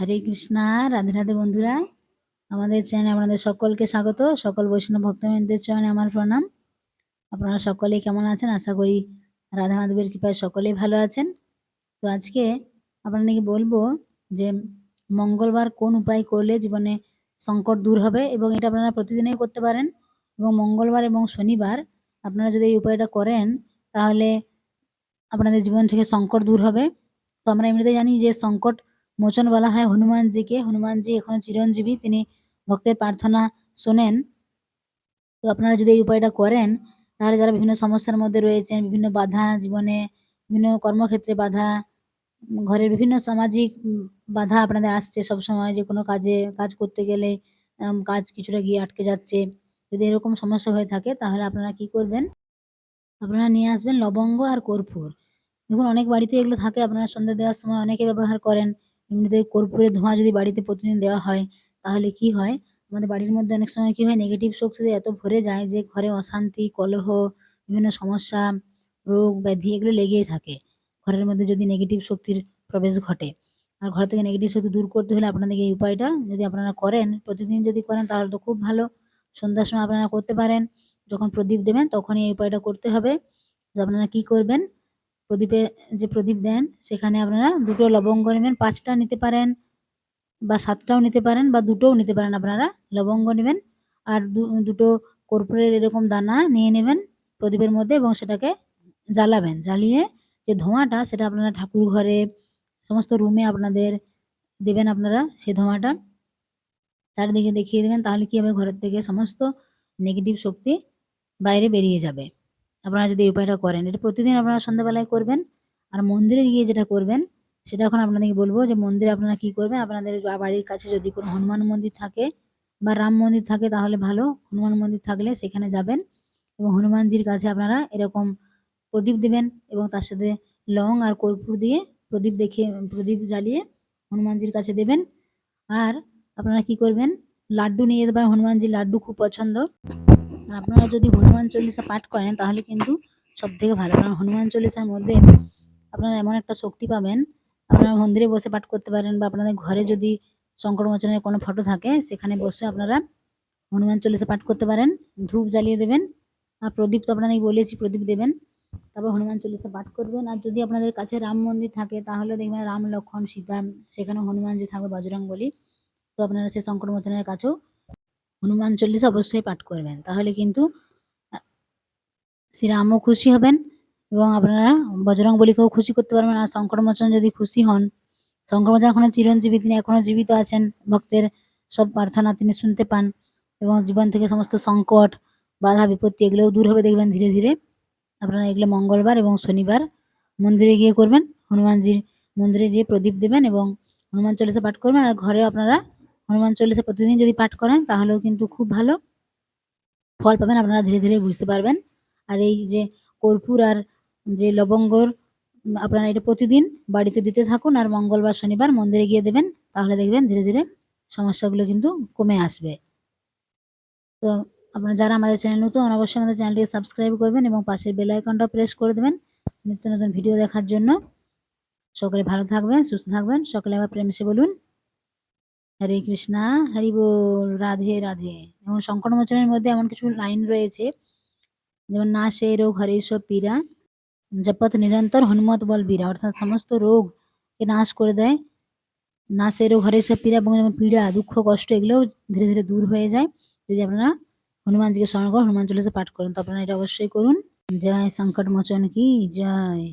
হরে কৃষ্ণা, রাধে রাধে বন্ধুরা। আমাদের চ্যানেলে আপনাদের সকলকে স্বাগত। সকল বৈষ্ণব ভক্তবৃন্দের চরণে আমার প্রণাম। আপনারা সকলেই কেমন আছেন? আশা করি রাধা মাধবের কৃপায় সকলেই ভালো আছেন। তো আজকে আপনাদেরকে বলব যে মঙ্গলবার কোন উপায় করলে জীবনে সংকট দূর হবে এবং এটা আপনারা প্রতিদিনই করতে পারেন এবং মঙ্গলবার এবং শনিবার আপনারা যদি এই উপায়টা করেন, তাহলে আপনাদের জীবন থেকে সংকট দূর হবে। তো আমরা এমনিতে জানি যে সংকট মোচন বলা হয়। হনুমানজিকে, হনুমানজি এখনও চিরঞ্জীবী, তিনি ভক্তের প্রার্থনা শোনেন। তো আপনারা যদি এই উপায়টা করেন, তাহলে যারা বিভিন্ন সমস্যার মধ্যে রয়েছেন, বিভিন্ন বাধা জীবনে, বিভিন্ন কর্মক্ষেত্রে বাধা, ঘরের বিভিন্ন সামাজিক বাধা আপনাদের আসছে সব সময় যে কোনো কাজে, কাজ করতে গেলে কাজ কিছুটা গিয়ে আটকে যাচ্ছে, যদি এরকম সমস্যা হয়ে থাকে, তাহলে আপনারা কি করবেন? আপনারা নিয়ে আসবেন লবঙ্গ আর কর্পূর। দেখুন, অনেক বাড়িতে এগুলো থাকে, আপনারা সন্ধ্যা দেওয়ার সময় অনেকে ব্যবহার করেন। এমনিতে কর্পূরের ধোঁয়া যদি বাড়িতে প্রতিদিন দেওয়া হয়, তাহলে কি হয়? আমাদের বাড়ির মধ্যে অনেক সময় কি হয়? নেগেটিভ শক্তিতে এত ভরে যায় যে ঘরে অশান্তি, কলহ, বিভিন্ন সমস্যা, রোগ, ব্যাধি এগুলো লেগেই থাকে। ঘরের মধ্যে যদি নেগেটিভ শক্তির প্রবেশ ঘটে, আর ঘর থেকে নেগেটিভ শক্তি দূর করতে হলে আপনাদেরকে এই উপায়টা যদি আপনারা করেন, প্রতিদিন যদি করেন তাহলে তো খুব ভালো। সন্ধ্যার সময় আপনারা করতে পারেন। যখন প্রদীপ দেবেন তখনই এই উপায়টা করতে হবে। আপনারা কি করবেন? প্রদীপে যে প্রদীপ দেন, সেখানে আপনারা দুটো লবঙ্গ নেবেন, পাঁচটা নিতে পারেন বা সাতটাও নিতে পারেন বা দুটোও নিতে পারেন আপনারা, লবঙ্গ নেবেন আর দুটো কর্পূরের এরকম দানা নিয়ে নেবেন প্রদীপের মধ্যে এবং সেটাকে জ্বালাবেন। জ্বালিয়ে যে ধোঁয়াটা, সেটা আপনারা ঠাকুর ঘরে, সমস্ত রুমে আপনাদের দেবেন আপনারা সে ধোঁয়াটা। চারিদিকে দেখিয়ে দেবেন, তাহলে কি হবে? ঘরের থেকে সমস্ত নেগেটিভ শক্তি বাইরে বেরিয়ে যাবে। আপনারা যদি এই উপায়টা করেন, এটা প্রতিদিন আপনারা সন্ধ্যাবেলায় করবেন আর মন্দিরে গিয়ে যেটা করবেন, সেটা এখন আপনাদেরকে বলব যে মন্দিরে আপনারা কি করবেন, আপনাদের বাড়ির কাছে যদি কোনো হনুমান মন্দির থাকে বা রাম মন্দির থাকে তাহলে ভালো, হনুমান মন্দির থাকলে সেখানে যাবেন এবং হনুমানজির কাছে আপনারা এরকম প্রদীপ দেবেন এবং তার সাথে লং আর কর্পূর দিয়ে প্রদীপ দেখিয়ে, প্রদীপ জ্বালিয়ে হনুমানজির কাছে দেবেন। আর আপনারা কি করবেন, লাড্ডু নিয়ে যেতে পারেন হনুমানজির লাড্ডু খুব পছন্দ। আপনারা যদি হনুমান চল্লিশা পাঠ করেন, তাহলে কিন্তু সব থেকে ভালো। কারণ হনুমান চল্লিশার মধ্যে আপনারা এমন একটা শক্তি পাবেন, আপনারা মন্দিরে বসে পাঠ করতে পারেন বা আপনাদের ঘরে যদি শঙ্করমোচনের কোনো ফটো থাকে, সেখানে বসে আপনারা হনুমান চল্লিশা পাঠ করতে পারেন, ধূপ জ্বালিয়ে দেবেন, আর প্রদীপ তো আপনাদের বলেছি, প্রদীপ দেবেন, তারপর হনুমান চল্লিশা পাঠ করবেন। আর যদি আপনাদের কাছে রাম মন্দির থাকে, তাহলে দেখবেন রাম লক্ষণ সীতা সেখানে হনুমানজি থাকবে বজরং বলি তো আপনারা সেই শঙ্করমোচনের কাছেও হনুমান চল্লিশা অবশ্যই পাঠ করবেন। তাহলে কিন্তু শ্রীরামও খুশি হবেন এবং আপনারা বজরং বলিকেও খুশি করতে পারবেন। আর শঙ্করমোচন যদি খুশি হন, শঙ্করমোচন এখনও চিরঞ্জীবী, তিনি এখনও জীবিত আছেন, ভক্তের সব প্রার্থনা তিনি শুনতে পান এবং জীবন থেকে সমস্ত সংকট, বাধা, বিপত্তি এগুলোও দূর হবে দেখবেন ধীরে ধীরে। আপনারা এগুলো মঙ্গলবার এবং শনিবার মন্দিরে গিয়ে করবেন। হনুমানজির মন্দিরে গিয়ে প্রদীপ দেবেন এবং হনুমান চল্লিশা পাঠ করবেন। আর ঘরে আপনারা হনুমান চল্লিশা প্রতিদিন যদি পাঠ করেন, তাহলেও কিন্তু খুব ভালো। ফল পাবেন, আপনারা ধীরে ধীরে বুঝতে পারবেন। আর এই যে কর্পূর আর যে লবঙ্গর আপনারা এটা প্রতিদিন বাড়িতে দিতে থাকুন আর মঙ্গলবার, শনিবার মন্দিরে গিয়ে দেবেন, তাহলে দেখবেন ধীরে ধীরে সমস্যাগুলো কিন্তু কমে আসবে। তো আপনারা যারা আমাদের চ্যানেল নতুন, অবশ্যই আমাদের চ্যানেলটিকে সাবস্ক্রাইব করবেন এবং পাশের বেল আইকনটা প্রেস করে দেবেন নিত্য নতুন ভিডিও দেখার জন্য। সকলে ভালো থাকবেন, সুস্থ থাকবেন, সকলে আবার প্রেম সে বলুন। হরে কৃষ্ণা, হরি বল, রাধে রাধে। যেমন শঙ্কর মোচনের মধ্যে এমন কিছু লাইন রয়েছে, যেমন, না সে রোগ হরে সব পীড়া, জপত নিরন্তর হনুমত বল বীরা অর্থাৎ সমস্ত রোগকে নাশ করে দেয়। না সে রোগ হরে সব পীড়া এবং যেমন পীড়া, দুঃখ, কষ্ট, এগুলোও ধীরে ধীরে দূর হয়ে যায়। যদি আপনারা হনুমানজিকে স্মরণ করেন, হনুমান চল্লিশা পাঠ করেন, তো আপনারা এটা অবশ্যই করুন। জয় সংকট মোচন কি? জয়।